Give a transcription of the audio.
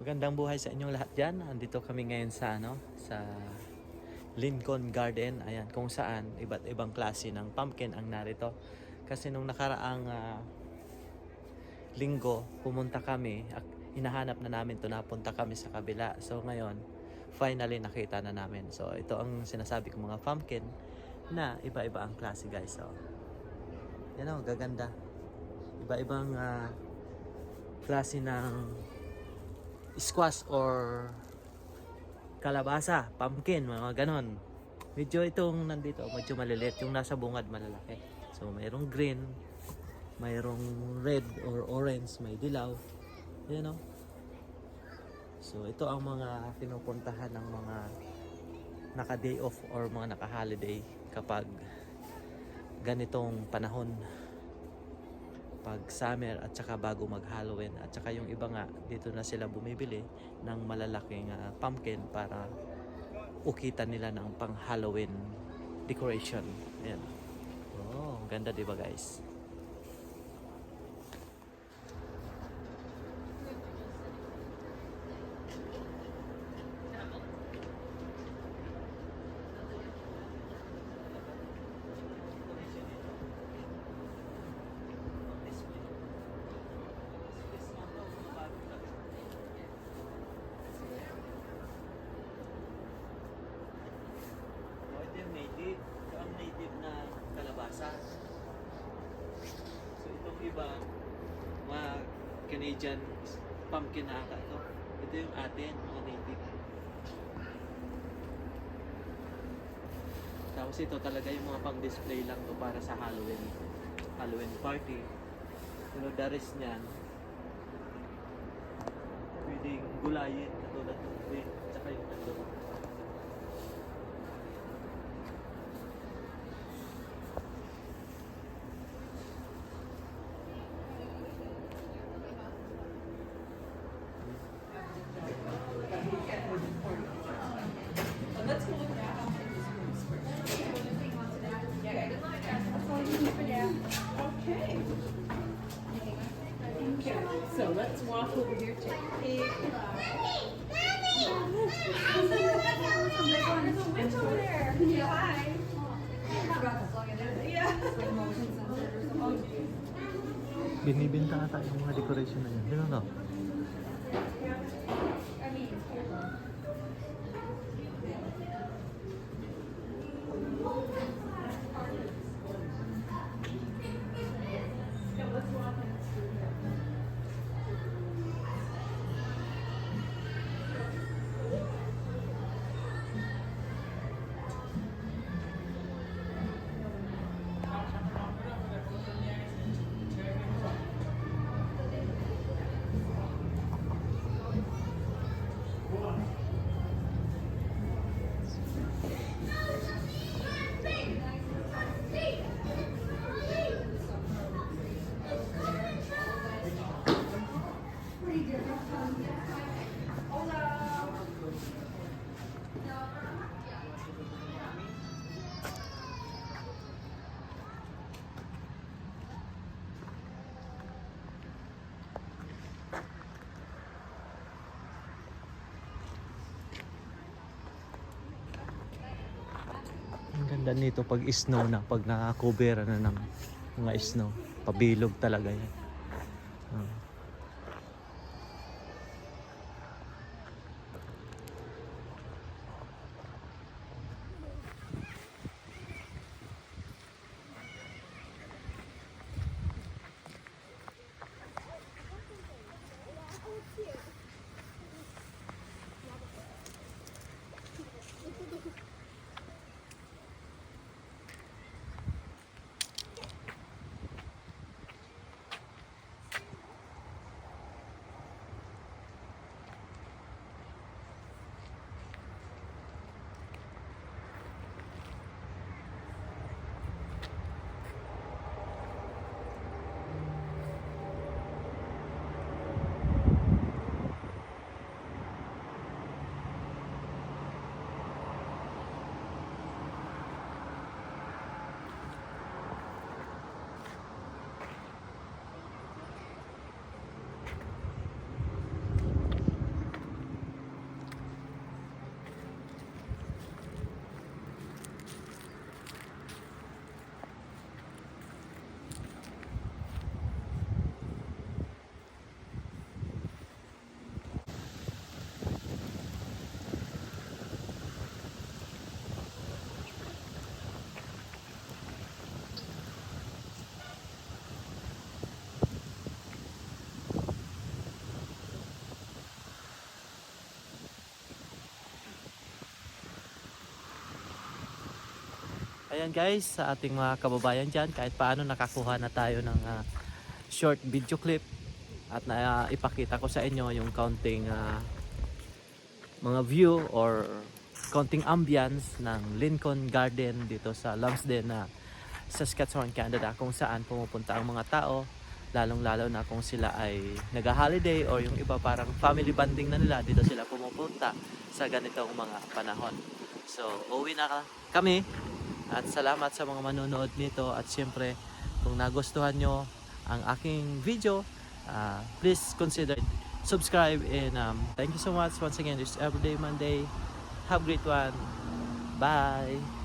Magandang buhay sa inyong lahat dyan. Andito kami ngayon sa ano, sa Lincoln Garden. Ayan, kung saan iba't ibang klase ng pumpkin ang narito. Kasi nung nakaraang ah, linggo, pumunta kami. Hinahanap na namin to napunta kami sa kabila. So ngayon, finally nakita na namin. So ito ang sinasabi kong mga pumpkin na iba-iba ang klase guys. So, yan o, gaganda. Iba-ibang ah, klase ng squash or kalabasa, pumpkin, mga ganon. Medyo itong nandito, medyo maliliit. Yung nasa bungad malalaki. So, mayroong green, mayroong red or orange, may dilaw. Yan o. So, ito ang mga pinupuntahan ng mga naka-day off or mga naka-holiday kapag ganitong panahon pag summer at saka bago mag Halloween at saka yung iba nga dito na sila bumibili ng malalaking ah, pumpkin para ukitan nila ng pang Halloween decoration yan oh ganda diba guys Oh, ito yung native. Ito ang native na kalabasa. So itong iba, mga Canadian pumpkin na ata ito. Ito yung atin, mga native. Tapos ito talaga yung mga pang-display lang to para sa Halloween. Halloween party. Pero the rest niyan, pwedeng gulayin katulad ng green, tsaka yung ito. So let's walk over here to pig. There's a witch over there. Yeah. Hi. Binibinta ata yung mga decoration na yun. Ano? Ang ganito pag snow na, pag nakakubera na ng mga snow. Pabilog talaga yan. Uh. Ayan guys, sa ating mga kababayan dyan, kahit paano nakakuha na tayo ng ah, short video clip at na ah, ipakita ko sa inyo yung counting ah, mga view or counting ambience ng Lincoln Garden dito sa Lumsden na Saskatchewan, Canada kung saan pumupunta ang mga tao lalong-lalo na kung sila ay nag-holiday or yung iba parang family bonding na nila dito sila pumupunta sa ganitong mga panahon. So, uwi na ka- kami at salamat sa mga manonood nito at siyempre kung nagustuhan nyo ang aking video, ah, please consider subscribe and um, thank you so much once again. Is Everyday Monday. Have a great one. Bye.